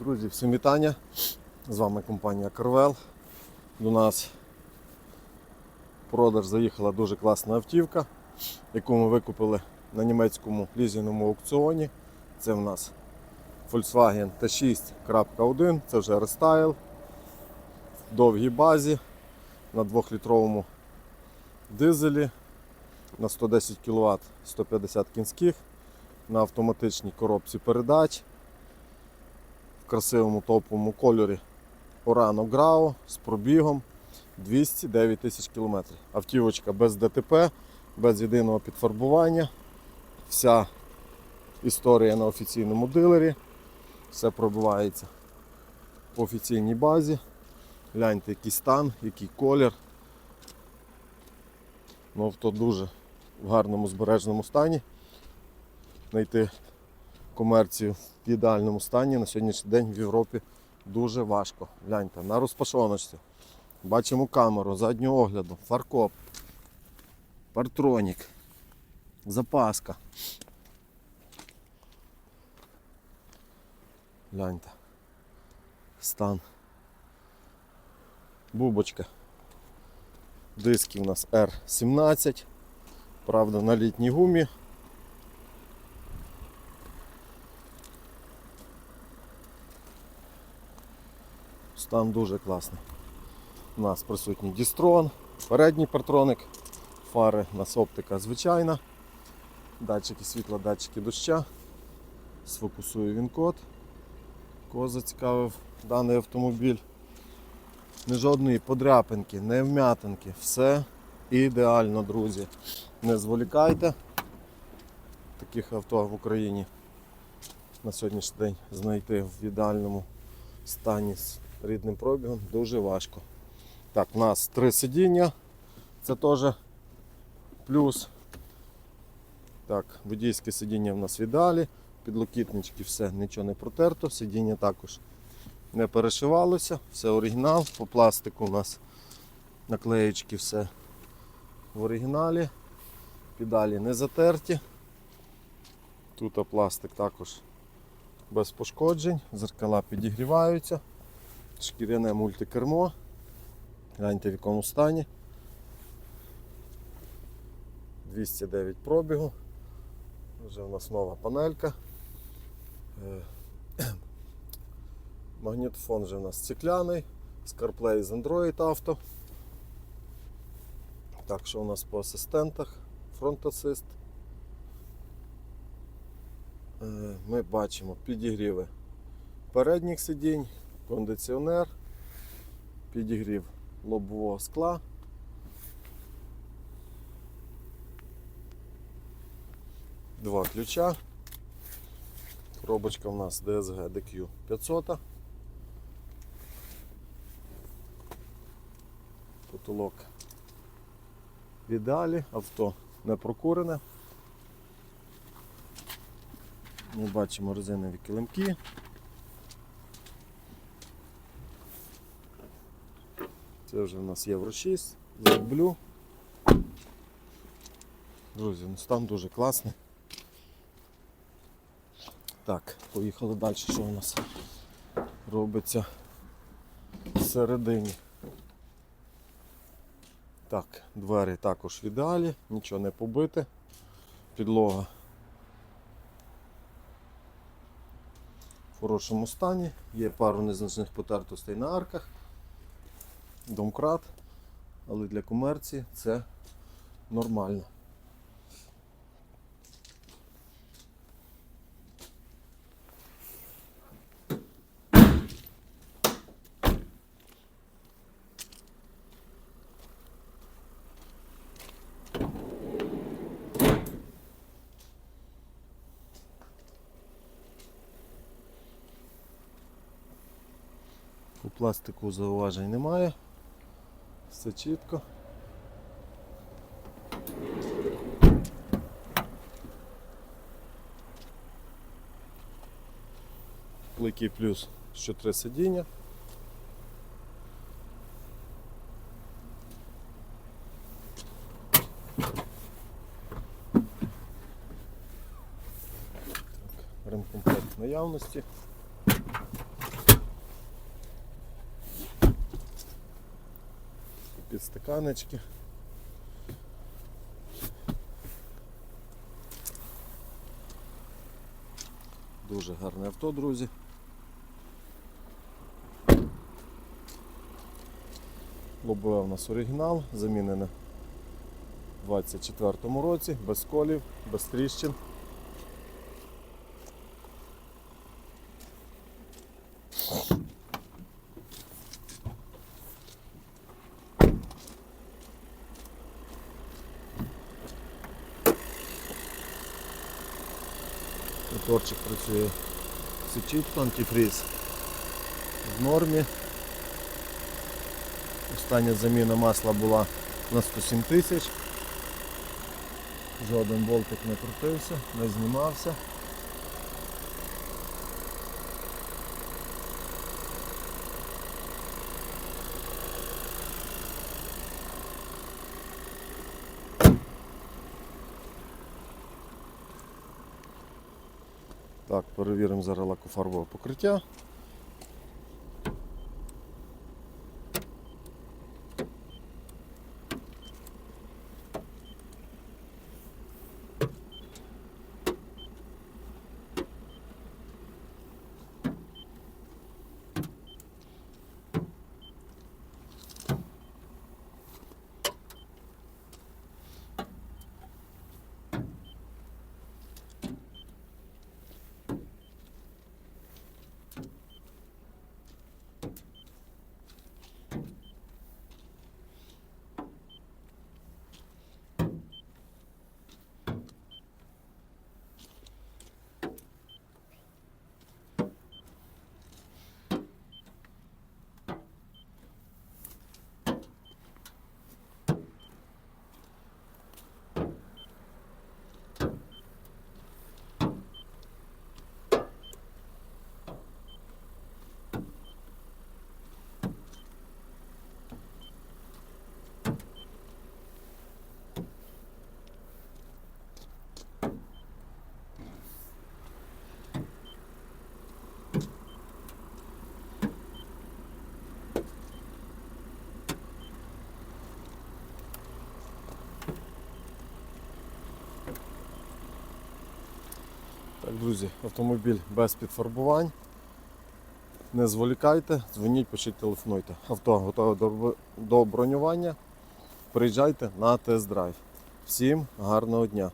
Друзі, всім вітання. З вами компанія Carvel. До нас в продаж заїхала дуже класна автівка, яку ми викупили на німецькому лізіному аукціоні. Це в нас Volkswagen T6.1, це вже рестайл в довгій базі на 2-літровому дизелі на 110 кВт 150 кінських на автоматичній коробці передач красивому топовому кольорі Orano Grau з пробігом 209 тисяч кілометрів. Автівочка без ДТП, без єдиного підфарбування. Вся історія на офіційному дилері. Все пробивається по офіційній базі. Гляньте, який стан, який колір. Ну, авто дуже в гарному збереженому стані. Знайти комерцію в ідеальному стані на сьогоднішній день в Європі дуже важко. Гляньте, на розпашоночці. Бачимо камеру, заднього огляду, фаркоп, партронік, запаска. Гляньте. Стан. Бубочка. Диски у нас R17. Правда, на літній гумі. Стан дуже класний. У нас присутній дістрон, передній партроник, фари, у нас оптика звичайна, датчики світла, датчики доща. Сфокусую він код. Кого зацікавив даний автомобіль. Не жодної подряпинки, не вм'ятинки. Все ідеально, друзі. Не зволікайте. Таких авто в Україні на сьогоднішній день знайти в ідеальному стані рідним пробігом дуже важко. Так, у нас три сидіння. Це теж плюс. Так, водійське сидіння в нас в ідеалі. Підлокітнички, все, нічого не протерто, сидіння також не перешивалося, все оригінал, по пластику у нас наклеєчки, все в оригіналі, педалі не затерті. Тут пластик також без пошкоджень, зеркала підігріваються, шкіряне мультикермо. Гляньте в якому стані. 209 пробігу. Вже в нас нова панелька. Е, Магнітофон вже у нас стекляний, CarPlay з Android Auto. Так, що у нас по асистентах? Фронт асист. Е, Ми бачимо підігріви передніх сидінь, кондиціонер, підігрів лобового скла. Два ключа. Коробочка у нас DSG DQ 500. Потолок в ідеалі, авто не прокурене. Ми бачимо резинові килимки. Це вже у нас Євро 6, Blue. Друзі, ну стан дуже класний. Так, поїхали далі, що у нас робиться всередині. Так, двері також в ідеалі, нічого не побите. Підлога в хорошому стані. Є пару незначних потертостей на арках. Домкрат, але для комерції це нормально. По пластику зауважень немає. Все чітко. Великий плюс, що три сидіння. Так, Ремкомплект наявності. Підстаканечки. Дуже гарне авто, друзі. Лобове у нас оригінал, замінене у 24-му році, без колів, без тріщин. Моторчик працює все чітко, в нормі. Остання заміна масла була на 107 тисяч. Жоден болтик не крутився, не знімався. Так, перевіримо зараз лакофарбове покриття. Так, друзі, автомобіль без підфарбувань. Не зволікайте, дзвоніть, пишіть, телефонуйте. Авто готове до, бронювання. Приїжджайте на тест-драйв. Всім гарного дня!